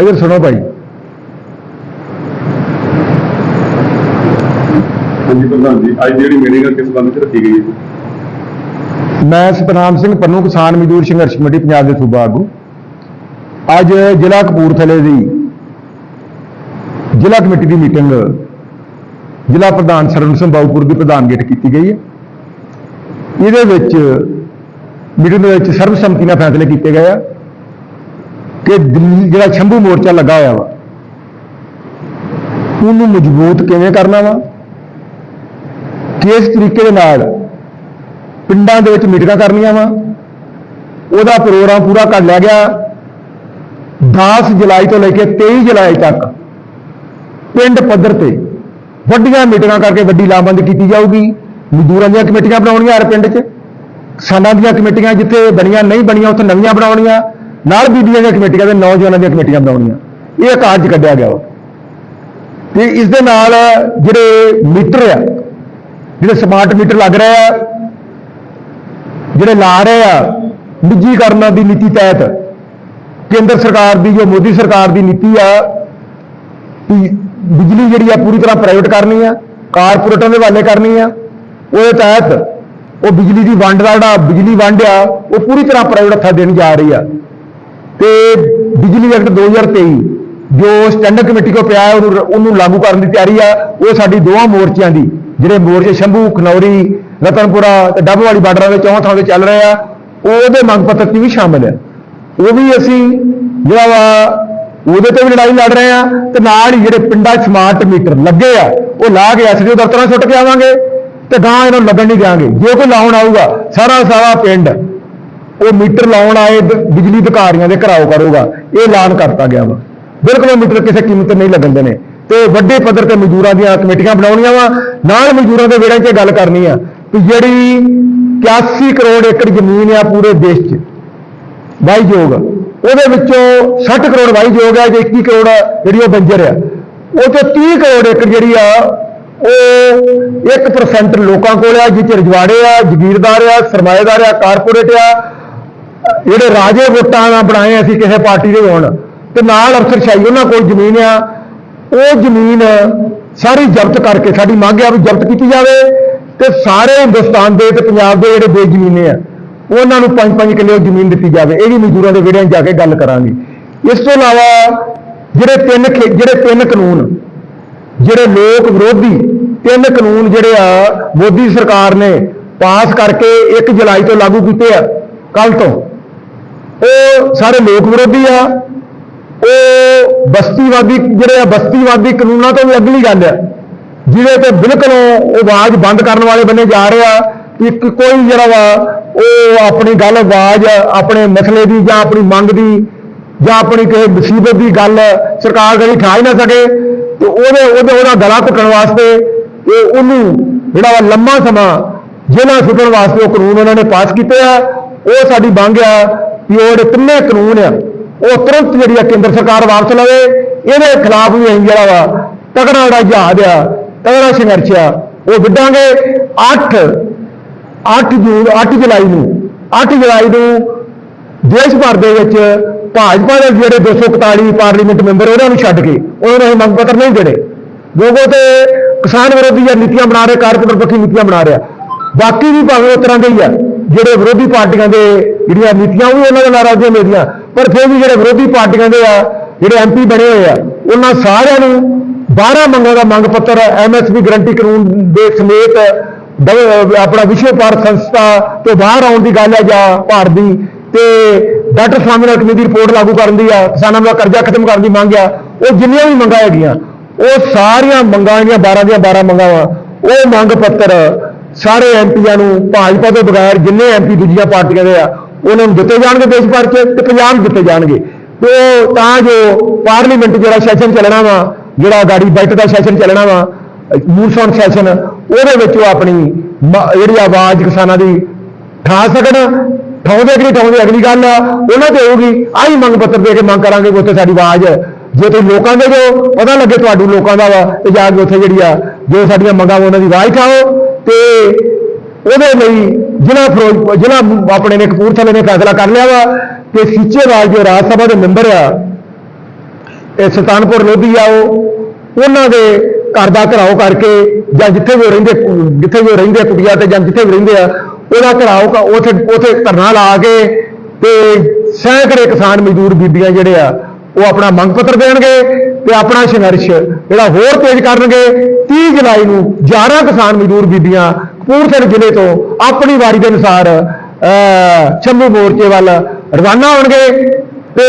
ਇਧਰ ਸੁਣੋ ਭਾਈ। ਹਾਂਜੀ ਪ੍ਰਧਾਨ ਜੀ ਅੱਜ ਜਿਹੜੀ ਮੀਟਿੰਗ ਹੈ ਕਿਸ ਸੰਬੰਧ ਵਿੱਚ ਰੱਖੀ ਗਈ ਹੈ ਮੈਂ ਸਤਨਾਮ ਸਿੰਘ ਪੰਨੂ ਕਿਸਾਨ ਮਜ਼ਦੂਰ ਸੰਘਰਸ਼ ਕਮੇਟੀ ਪੰਜਾਬ ਦੇ ਸੂਬਾ ਆਗੂ। ਅੱਜ ਜ਼ਿਲ੍ਹਾ ਕਪੂਰਥਲੇ ਦੀ ਜ਼ਿਲ੍ਹਾ ਕਮੇਟੀ ਦੀ ਮੀਟਿੰਗ ਜ਼ਿਲ੍ਹਾ ਪ੍ਰਧਾਨ ਸਰਵਨ ਸਿੰਘ ਬਾਉਪੁਰ ਦੀ ਪ੍ਰਧਾਨਗੀ ਕੀਤੀ ਗਈ ਹੈ। ਇਹਦੇ ਵਿੱਚ ਮੀਟਿੰਗ ਦੇ ਵਿੱਚ ਸਰਬਸੰਮਤੀ ਨਾਲ ਫੈਸਲੇ ਕੀਤੇ ਗਏ ਆ। ਕਿ ਦਿੱਲੀ ਜਿਹੜਾ ਸ਼ੰਭੂ ਮੋਰਚਾ ਲੱਗਾ ਹੋਇਆ ਵਾ, ਉਹਨੂੰ ਮਜ਼ਬੂਤ ਕਿਵੇਂ ਕਰਨਾ ਵਾ? ਕਿਸ ਤਰੀਕੇ ਦੇ ਨਾਲ ਪਿੰਡਾਂ ਦੇ ਵਿੱਚ ਮੀਟਿੰਗਾਂ ਕਰਨੀਆਂ ਵਾ? ਉਹਦਾ ਪ੍ਰੋਗਰਾਮ ਪੂਰਾ ਕਰ ਲਿਆ ਗਿਆ 10 ਜੁਲਾਈ ਤੋਂ ਲੈ ਕੇ 23 ਜੁਲਾਈ ਤੱਕ। ਪਿੰਡ ਪੱਧਰ ਤੇ ਵੱਡੀਆਂ ਮੀਟਿੰਗਾਂ ਕਰਕੇ ਵੱਡੀ ਲਾਮਬੰਦ ਕੀਤੀ ਜਾਊਗੀ। ਮਜ਼ਦੂਰਾਂ ਦੀਆਂ ਕਮੇਟੀਆਂ ਬਣਾਉਣੀਆਂ ਹਰ ਪਿੰਡ 'ਚ। ਕਿਸਾਨਾਂ ਦੀਆਂ ਕਮੇਟੀਆਂ ਜਿੱਥੇ ਬਣੀਆਂ ਨਹੀਂ ਬਣੀਆਂ, ਉੱਥੇ ਨਵੀਆਂ ਬਣਾਉਣੀਆਂ। ਨਾਲ ਬੀਬੀਆਂ ਦੀਆਂ ਕਮੇਟੀਆਂ ਤੇ ਨੌਜਵਾਨਾਂ ਦੀਆਂ ਕਮੇਟੀਆਂ ਬਣਾਉਣੀਆਂ। ਇਹ ਕਾਰਜ ਕੱਢਿਆ ਗਿਆ ਵਾ। ਤੇ ਇਸ ਦੇ ਨਾਲ ਜਿਹੜੇ ਮੀਟਰ ਆ, ਜਿਹੜੇ ਸਮਾਰਟ ਮੀਟਰ ਲੱਗ ਰਹੇ ਆ, ਜਿਹੜੇ ਲਾ ਰਹੇ ਆ, ਨਿੱਜੀਕਰਨ ਦੀ ਨੀਤੀ ਤਹਿਤ ਕੇਂਦਰ ਸਰਕਾਰ ਦੀ ਜੋ ਮੋਦੀ ਸਰਕਾਰ ਦੀ ਨੀਤੀ ਆ ਕਿ ਬਿਜਲੀ ਜਿਹੜੀ ਆ ਪੂਰੀ ਤਰ੍ਹਾਂ ਪ੍ਰਾਈਵੇਟ ਕਰਨੀ ਆ, ਕਾਰਪੋਰੇਟਾਂ ਦੇ ਹਵਾਲੇ ਕਰਨੀ ਆ। ਉਹਦੇ ਤਹਿਤ ਉਹ ਬਿਜਲੀ ਦੀ ਵੰਡ ਦਾ ਜਿਹੜਾ ਬਿਜਲੀ ਵੰਡ ਆ, ਉਹ ਪੂਰੀ ਤਰ੍ਹਾਂ ਪ੍ਰਾਈਵੇਟ ਹੱਥਾਂ ਦੇਣ ਜਾ ਰਹੀ ਆ। ਤੇ ਬਿਜਲੀ ਐਕਟ 2023 ਜੋ ਸਟੈਂਡਰਡ ਕਮੇਟੀ ਕੋ ਪਿਆ ਹੈ, ਉਹਨੂੰ ਉਹਨੂੰ ਲਾਗੂ ਕਰਨ ਦੀ ਤਿਆਰੀ ਆ, ਉਹ ਸਾਡੀ ਦੋਵਾਂ ਮੋਰਚਿਆਂ ਦੀ, ਜਿਹੜੇ ਮੋਰਚੇ ਸ਼ੰਭੂ, ਖਨੌਰੀ, ਰਤਨਪੁਰਾ ਤੇ ਡੱਬ ਵਾਲੀ ਬਾਰਡਰਾਂ ਦੇ ਚੌਹਾਂ ਥਾਂ ਤੇ ਚੱਲ ਰਹੇ ਆ, ਉਹਦੇ ਮੰਗ ਪੱਤਰ 'ਚ ਵੀ ਸ਼ਾਮਿਲ ਹੈ ਉਹ ਵੀ ਅਸੀਂ ਜਿਹੜਾ ਵਾ, ਉਹਦੇ ਤੇ ਵੀ ਲੜਾਈ ਲੜ ਰਹੇ ਆ, ਤੇ ਨਾਲ ਹੀ ਜਿਹੜੇ ਪਿੰਡਾਂ ਸਮਾਰਟ ਮੀਟਰ ਲੱਗੇ ਆ, ਉਹ ਲਾ ਕੇ ਐਸਡੀਓ ਦਫ਼ਤਰਾਂ 'ਚ ਸੁੱਟ ਕੇ ਆਵਾਂਗੇ, ਤੇ ਗਾਂ ਇਹਨਾਂ ਨੂੰ ਲੱਗਣ ਨਹੀਂ ਦਿਆਂਗੇ। ਜੇ ਕੋਈ ਲਾਉਣ ਆਊਗਾ, ਸਾਰਾ ਸਾਰਾ ਪਿੰਡ ਉਹ ਮੀਟਰ ਲਾਉਣ ਆਏ ਬਿਜਲੀ ਅਧਿਕਾਰੀਆਂ ਦੇ ਘਰਾਓ ਕਰੂਗਾ, ਇਹ ਐਲਾਨ ਕਰਤਾ ਗਿਆ ਵਾ। ਬਿਲਕੁਲ ਉਹ ਮੀਟਰ ਕਿਸੇ ਕੀਮਤ ਤੇ ਨਹੀਂ ਲੱਗਣ ਦੇਣੇ। ਤੇ ਵੱਡੇ ਪੱਧਰ ਤੇ ਮਜ਼ਦੂਰਾਂ ਦੀਆਂ ਕਮੇਟੀਆਂ ਬਣਾਉਣੀਆਂ ਵਾ, ਨਾਲ ਮਜ਼ਦੂਰਾਂ ਦੇ ਵਿਹੜਿਆਂ 'ਚ ਇਹ ਗੱਲ ਕਰਨੀ ਆ ਕਿ ਜਿਹੜੀ 81 ਕਰੋੜ ਏਕੜ ਜ਼ਮੀਨ ਆ ਪੂਰੇ ਦੇਸ਼ 'ਚ, ਵਾਹੀਯੋਗ। ਉਹਦੇ ਵਿੱਚੋਂ 60 ਕਰੋੜ ਵਾਹੀਯੋਗ ਹੈ ਜੇ 21 ਕਰੋੜ ਜਿਹੜੀ ਉਹ ਬੰਜਰ ਆ। ਉਹ ਤੋਂ 30 ਕਰੋੜ ਏਕੜ ਜਿਹੜੀ ਆ, ਉਹ 1% ਲੋਕਾਂ ਕੋਲ ਆ ਜਿਹ 'ਚ ਰਜਵਾੜੇ ਆ, ਜ਼ਗੀਰਦਾਰ ਆ, ਸਰਮਾਏਦਾਰ ਆ, ਕਾਰਪੋਰੇਟ ਆ ਜਿਹੜੇ ਰਾਜੇ ਵੋਟਾਂ ਨਾਲ ਬਣਾਏ ਅਸੀਂ ਕਿਸੇ ਪਾਰਟੀ ਦੇ ਹੋਣ, ਤੇ ਨਾਲ ਅਫਸਰਸ਼ਾਹੀ ਉਹਨਾਂ ਕੋਲ ਜ਼ਮੀਨ ਆ, ਉਹ ਜ਼ਮੀਨ ਸਾਰੀ ਜ਼ਬਤ ਕਰਕੇ ਸਾਡੀ ਮੰਗ ਆ ਵੀ ਜ਼ਬਤ ਕੀਤੀ ਜਾਵੇ, ਤੇ ਸਾਰੇ ਹਿੰਦੁਸਤਾਨ ਦੇ ਤੇ ਪੰਜਾਬ ਦੇ ਜਿਹੜੇ ਬੇਜ਼ਮੀਨੇ ਆ, ਉਹਨਾਂ ਨੂੰ ਪੰਜ ਪੰਜ ਕਿੱਲੇ ਜ਼ਮੀਨ ਦਿੱਤੀ ਜਾਵੇ। ਇਹ ਵੀ ਮਜ਼ਦੂਰਾਂ ਦੇ ਵਿਹੜਿਆਂ ਜਾ ਕੇ ਗੱਲ ਕਰਾਂਗੇ। ਇਸ ਤੋਂ ਇਲਾਵਾ ਜਿਹੜੇ ਤਿੰਨ ਖੇ- ਜਿਹੜੇ ਤਿੰਨ ਕਾਨੂੰਨ, ਜਿਹੜੇ ਲੋਕ ਵਿਰੋਧੀ ਤਿੰਨ ਕਾਨੂੰਨ ਜਿਹੜੇ ਆ, ਮੋਦੀ ਸਰਕਾਰ ਨੇ ਪਾਸ ਕਰਕੇ 1 ਜੁਲਾਈ ਤੋਂ ਲਾਗੂ ਕੀਤੇ ਆ ਕੱਲ ਤੋਂ। ਉਹ ਸਾਰੇ ਲੋਕ ਵਿਰੋਧੀ ਆ। ਉਹ ਬਸਤੀਵਾਦੀ, ਜਿਹੜੇ ਆ ਬਸਤੀਵਾਦੀ ਕਾਨੂੰਨਾਂ ਤੋਂ ਵੀ ਅਗਲੀ ਗੱਲ ਆ। ਜਿਹਦੇ ਤੇ ਬਿਲਕੁਲ ਉਹ ਆਵਾਜ਼ ਬੰਦ ਕਰਨ ਵਾਲੇ ਬੰਨੇ ਜਾ ਰਹੇ ਆ। ਇੱਕ ਕੋਈ ਜਿਹੜਾ ਵਾ, ਉਹ ਆਪਣੀ ਗੱਲ, ਆਵਾਜ਼ ਆਪਣੇ ਮਸਲੇ ਦੀ ਜਾਂ ਆਪਣੀ ਮੰਗ ਦੀ ਜਾਂ ਆਪਣੀ ਕਿਸੇ ਮੁਸੀਬਤ ਦੀ ਗੱਲ ਸਰਕਾਰ ਕਦੀ ਠਾ ਹੀ ਨਾ ਸਕੇ। ਤੇ ਉਹਦੇ ਉਹਦੇ, ਉਹਦਾ ਗਲਾ ਘੁੱਟਣ ਵਾਸਤੇ ਉਹ ਉਹਨੂੰ ਜਿਹੜਾ ਵਾ ਲੰਮਾ ਸਮਾਂ ਜੇਲ੍ਹਾਂ ਸੁੱਟਣ ਵਾਸਤੇ ਉਹ ਕਾਨੂੰਨ ਉਹਨਾਂ ਨੇ ਪਾਸ ਕੀਤੇ ਆ। ਉਹ ਸਾਡੀ ਮੰਗ ਆ ਵੀ ਉਹ ਜਿਹੜੇ ਤਿੰਨੇ ਕਾਨੂੰਨ ਆ, ਉਹ ਤੁਰੰਤ ਜਿਹੜੀ ਆ ਕੇਂਦਰ ਸਰਕਾਰ ਵਾਪਸ ਲਵੇ, ਇਹਦੇ ਖਿਲਾਫ ਵੀ ਅਸੀਂ ਜਿਹੜਾ ਵਾ ਤਕੜਾ ਜਿਹੜਾ ਜਹਾਦ ਆ ਤਗੜਾ ਸੰਘਰਸ਼ ਆ, ਉਹ ਵਿੱਢਾਂਗੇ 8 8 ਜੂਨ 8 ਜੁਲਾਈ ਨੂੰ 8 ਜੁਲਾਈ ਨੂੰ ਦੇਸ਼ ਭਰ ਦੇ ਵਿੱਚ ਭਾਜਪਾ ਦੇ ਜਿਹੜੇ 241 ਪਾਰਲੀਮੈਂਟ ਮੈਂਬਰ ਉਹਨਾਂ ਨੂੰ ਛੱਡ ਕੇ, ਉਹਨਾਂ ਨੂੰ ਅਸੀਂ ਮੰਗ ਪੱਤਰ ਨਹੀਂ ਦੇਣੇ। ਲੋਗੋ ਤੇ ਕਿਸਾਨ ਵਿਰੋਧੀ ਜਾਂ ਨੀਤੀਆਂ ਬਣਾ ਰਹੇ ਕਾਰਪੋਰੇਟ ਪੱਖੀ ਨੀਤੀਆਂ ਬਣਾ ਰਿਹਾ ਬਾਕੀ ਵੀ ਭਾਵੇਂ ਉਸ ਤਰ੍ਹਾਂ ਦੇ ਹੀ ਆ। ਜਿਹੜੇ ਵਿਰੋਧੀ ਪਾਰਟੀਆਂ ਦੇ ਜਿਹੜੀਆਂ ਨੀਤੀਆਂ, ਉਹ ਵੀ ਉਹਨਾਂ ਦੇ ਨਾਰਾਜ਼ੀਆਂ ਮੇਰੀਆਂ। ਪਰ ਫਿਰ ਵੀ ਜਿਹੜੇ ਵਿਰੋਧੀ ਪਾਰਟੀਆਂ ਦੇ ਆ, ਜਿਹੜੇ ਐਮਪੀ ਬਣੇ ਹੋਏ ਆ, ਉਹਨਾਂ ਸਾਰਿਆਂ ਨੂੰ 12 ਮੰਗਾਂ ਦਾ ਮੰਗ ਪੱਤਰ ਐਮਐਸਪੀ ਗਰੰਟੀ ਕਾਨੂੰਨ ਦੇ ਸਮੇਤ ਆਪਣਾ ਵਿਸ਼ਵ ਭਾਰਤ ਸੰਸਥਾ ਤੋਂ ਬਾਹਰ ਆਉਣ ਦੀ ਗੱਲ ਹੈ ਜਾਂ ਭਾਰਤ ਦੀ, ਤੇ ਡਾਕਟਰ ਸਵਾਮੀਨਾਥਨ ਕਮੇਟੀ ਦੀ ਰਿਪੋਰਟ ਲਾਗੂ ਕਰਨ ਦੀ ਆ, ਕਿਸਾਨਾਂ ਦਾ ਕਰਜ਼ਾ ਖਤਮ ਕਰਨ ਦੀ ਮੰਗ ਆ, ਉਹ ਜਿੰਨੀਆਂ ਵੀ ਮੰਗਾਂ ਹੈਗੀਆਂ, ਉਹ ਸਾਰੀਆਂ ਮੰਗਾਂ, ਜਿਹੜੀਆਂ 12 ਦੀਆਂ 12 ਮੰਗਾਂ ਵਾ, ਉਹ ਮੰਗ ਪੱਤਰ ਸਾਰੇ ਐਮਪੀਆਂ ਨੂੰ, ਭਾਜਪਾ ਤੋਂ ਬਗੈਰ ਜਿੰਨੇ ਐਮਪੀ ਦੂਜੀਆਂ ਪਾਰਟੀਆਂ ਦੇ ਆ, ਉਹਨਾਂ ਨੂੰ ਦਿੱਤੇ ਜਾਣਗੇ ਦੇਸ਼ ਭਰ 'ਚ ਤੇ ਪੰਜਾਬ ਦਿੱਤੇ ਜਾਣਗੇ। ਤੇ ਉਹ ਤਾਂ ਜੋ ਪਾਰਲੀਮੈਂਟ ਜਿਹੜਾ ਸੈਸ਼ਨ ਚੱਲਣਾ ਵਾ, ਜਿਹੜਾ ਗਾੜੀ ਬਜਟ ਦਾ ਸੈਸ਼ਨ ਚੱਲਣਾ ਵਾ ਮੂਨਸੂਨ ਸੈਸ਼ਨ ਉਹਦੇ ਵਿੱਚ ਉਹ ਆਪਣੀ ਜਿਹੜੀ ਆਵਾਜ਼ ਕਿਸਾਨਾਂ ਦੀ ਠਾ ਸਕਣ, ਠਾਉਂਦੇ ਅਗਲੀ ਨਹੀਂ ਠਾਉਂਦੇ, ਅਗਲੀ ਗੱਲ ਆ, ਉਹਨਾਂ ਤੇ ਹੋਊਗੀ, ਆਹੀ ਮੰਗ ਪੱਤਰ ਦੇ ਕੇ ਮੰਗ ਕਰਾਂਗੇ ਕਿ ਉੱਥੇ ਸਾਡੀ ਆਵਾਜ਼ ਜੇ ਤੁਸੀਂ ਲੋਕਾਂ ਦੇ ਜੋ ਪਤਾ ਲੱਗੇ ਤੁਹਾਨੂੰ ਲੋਕਾਂ ਦਾ ਵਾ, ਤੇ ਜਾ ਕੇ ਉੱਥੇ ਜਿਹੜੀ ਆ, ਜੋ ਸਾਡੀਆਂ ਮੰਗਾਂ ਵਾ, ਉਹਨਾਂ ਦੀ ਆਵਾਜ਼ ਠਾਓ। ਤੇ ਉਹਦੇ ਲਈ ਜ਼ਿਲ੍ਹਾ ਫਿਰੋਜ਼ਪੁਰ, ਜ਼ਿਲ੍ਹਾ ਆਪਣੇ ਨੇ ਕਪੂਰਥਲੇ ਨੇ ਫੈਸਲਾ ਕਰ ਲਿਆ ਵਾ ਕਿ ਸੀਚੇਵਾਲ ਜੋ ਰਾਜ ਸਭਾ ਦੇ ਮੈਂਬਰ ਆ, ਇਹ ਸੁਲਤਾਨਪੁਰ ਲੋਧੀ ਆ ਉਹ, ਉਹਨਾਂ ਦੇ ਘਰ ਦਾ ਘਰਾਓ ਕਰਕੇ ਜਾਂ ਜਿੱਥੇ ਵੀ ਉਹ ਰਹਿੰਦੇ, ਜਿੱਥੇ ਵੀ ਉਹ ਰਹਿੰਦੇ ਆ ਤੇ ਜਾਂ ਜਿੱਥੇ ਵੀ ਰਹਿੰਦੇ ਆ, ਉਹਦਾ ਘਰਾਓ ਕ- ਉੱਥੇ ਉੱਥੇ ਧਰਨਾ ਲਾ ਕੇ ਤੇ ਸੈਂਕੜੇ ਕਿਸਾਨ ਮਜ਼ਦੂਰ ਬੀਬੀਆਂ ਜਿਹੜੇ ਆ, ਉਹ ਆਪਣਾ ਮੰਗ ਪੱਤਰ ਦੇਣਗੇ ਤੇ ਆਪਣਾ ਸੰਘਰਸ਼ ਜਿਹੜਾ ਹੋਰ ਤੇਜ਼ ਕਰਨਗੇ 30 ਜੁਲਾਈ ਨੂੰ 11 ਕਿਸਾਨ ਮਜ਼ਦੂਰ ਬੀਬੀਆਂ ਕਪੂਰਥਲੇ ਜ਼ਿਲ੍ਹੇ ਤੋਂ ਆਪਣੀ ਵਾਰੀ ਦੇ ਅਨੁਸਾਰ ਅਹ, ਸ਼ੰਭੂ ਮੋਰਚੇ ਵੱਲ ਰਵਾਨਾ ਹੋਣਗੇ ਤੇ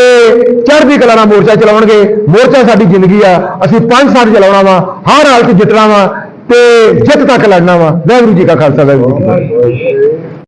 ਚੜ੍ਹਦੀ ਕਲਾ ਨਾਲ ਮੋਰਚਾ ਚਲਾਉਣਗੇ। ਮੋਰਚਾ ਸਾਡੀ ਜ਼ਿੰਦਗੀ ਆ ਅਸੀਂ ਪੰਜ ਸਾਲ ਚਲਾਉਣਾ ਵਾ ਹਰ ਹਾਲਤ ਜਿੱਤਣਾ ਵਾ ਤੇ ਜਿੱਤ ਤੱਕ ਲੜਨਾ ਵਾ। ਵਾਹਿਗੁਰੂ ਜੀ ਕਾ ਖਾਲਸਾ ਵਾਹਿਗੁਰੂ ਜੀ ਕੀ ਫਤਿਹ।